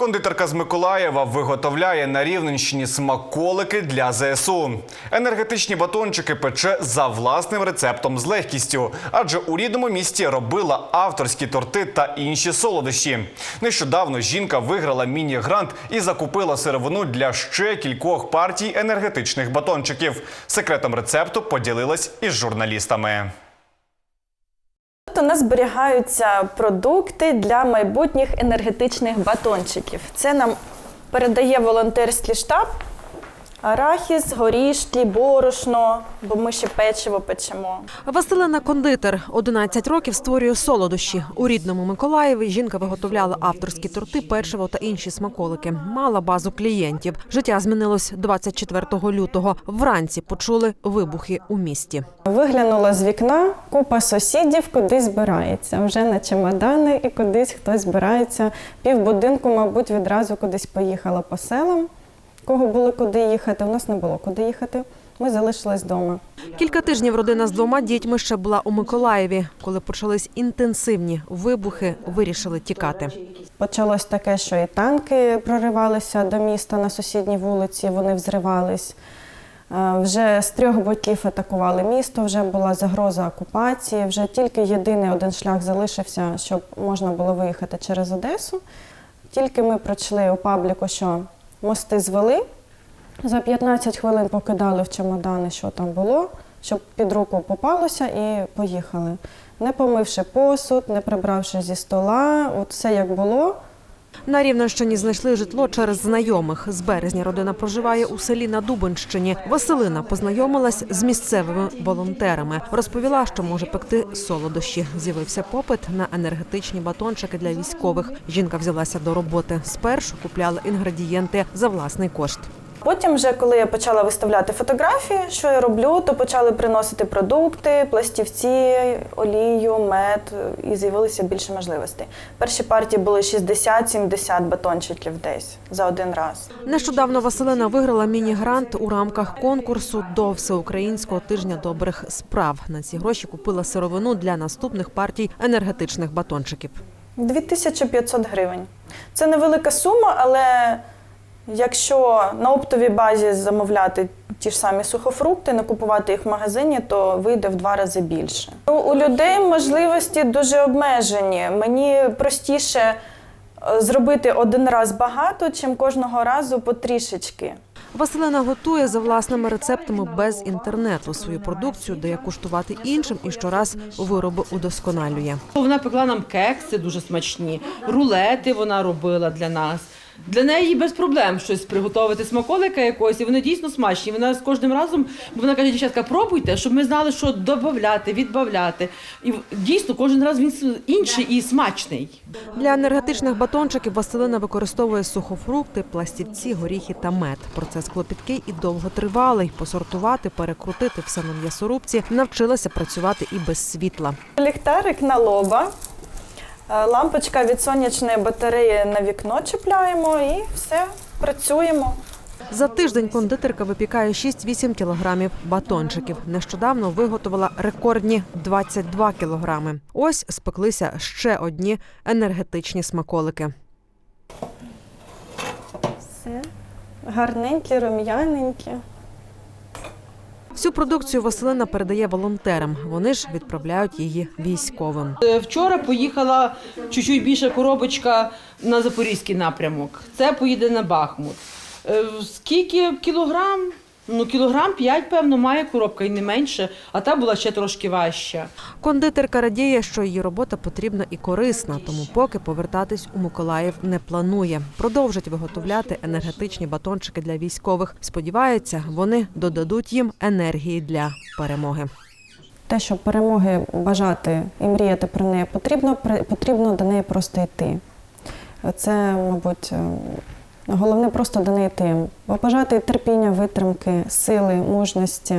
Кондитерка з Миколаєва виготовляє на Рівненщині смаколики для ЗСУ. Енергетичні батончики пече за власним рецептом з легкістю, адже у рідному місті робила авторські торти та інші солодощі. Нещодавно жінка виграла міні-грант і закупила сировину для ще кількох партій енергетичних батончиків. Секретом рецепту поділилась із журналістами. Тут у нас зберігаються продукти для майбутніх енергетичних батончиків. Це нам передає волонтерський штаб. Арахіс, горішки, борошно, бо ми ще печиво печемо. Василина кондитер 11 років створює солодощі. У рідному Миколаєві жінка виготовляла авторські торти, печиво та інші смаколики. Мала базу клієнтів. Життя змінилось 24 лютого. Вранці почули вибухи у місті. Виглянула з вікна, купа сусідів кудись збирається. Вже на чемодани і кудись хтось збирається. Півбудинку, мабуть, відразу кудись поїхала по селам. Кого було куди їхати, у нас не було куди їхати. Ми залишились вдома. Кілька тижнів родина з двома дітьми ще була у Миколаєві. Коли почались інтенсивні вибухи, вирішили тікати. Почалось таке, що і танки проривалися до міста на сусідній вулиці, вони взривались. Е, Вже з трьох боків атакували місто, вже була загроза окупації. Вже тільки єдиний один шлях залишився, щоб можна було виїхати через Одесу. Тільки ми прочли у пабліку, що мости звели. За 15 хвилин покидали в чемодани, що там було, щоб під руку попалося, і поїхали. Не помивши посуд, не прибравши зі стола, от все як було. На Рівненщині знайшли житло через знайомих. З березня родина проживає у селі на Дубенщині. Василина познайомилась з місцевими волонтерами. Розповіла, що може пекти солодощі. З'явився попит на енергетичні батончики для військових. Жінка взялася до роботи. Спершу купляла інгредієнти за власний кошт. Потім, вже коли я почала виставляти фотографії, що я роблю, то почали приносити продукти, пластівці, олію, мед, і з'явилося більше можливостей. Перші партії були 60-70 батончиків десь за один раз. Нещодавно Василина виграла міні-грант у рамках конкурсу до всеукраїнського тижня добрих справ. На ці гроші купила сировину для наступних партій енергетичних батончиків. 2500 гривень. Це невелика сума, але якщо на оптовій базі замовляти ті ж самі сухофрукти, не купувати їх в магазині, то вийде в два рази більше. У- У людей можливості дуже обмежені. Мені простіше е, зробити один раз багато, чим кожного разу потрішечки. Василина готує за власними рецептами без інтернету. Свою продукцію дає куштувати іншим і щораз вироби удосконалює. Вона пекла нам кекси дуже смачні, рулети вона робила для нас. Для неї без проблем щось приготувати смаколика якогось, і вони дійсно смачні. Вона з кожним разом, бо вона каже, дівчатка, пробуйте, щоб ми знали, що додати, відбавляти. І дійсно кожен раз він інший і смачний. Для енергетичних батончиків Василина використовує сухофрукти, пластівці, горіхи та мед. Процес клопіткий і довготривалий. Посортувати, перекрутити все на м'ясорубці. Навчилася працювати і без світла. Ліхтарик на лоба, лампочка від сонячної батареї на вікно чіпляємо і все, працюємо. За тиждень кондитерка випікає 6-8 кілограмів батончиків. Нещодавно виготовила рекордні 22 кілограми. Ось спеклися ще одні енергетичні смаколики. Все. Гарненькі, рум'яненькі. Всю продукцію Василина передає волонтерам. Вони ж відправляють її військовим. Е, Вчора поїхала чуть-чуть більша коробочка на запорізький напрямок. Це поїде на Бахмут. Е, Скільки кілограм? Ну, кілограм 5, певно, має коробка і не менше, а та була ще трошки важча. Кондитерка радіє, що її робота потрібна і корисна, тому поки повертатись у Миколаїв не планує. Продовжить виготовляти енергетичні батончики для військових. Сподівається, вони додадуть їм енергії для перемоги. Те, щоб перемоги бажати і мріяти про неї потрібно, при- потрібно до неї просто йти. Це, мабуть, головне просто до неї йти. Побажати терпіння, витримки, сили, мужності,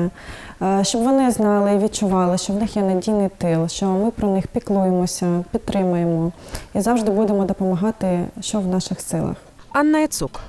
е, щоб вони знали і відчували, що в них є надійний тил, що ми про них піклуємося, підтримуємо і завжди будемо допомагати, що в наших силах. Анна Яцук,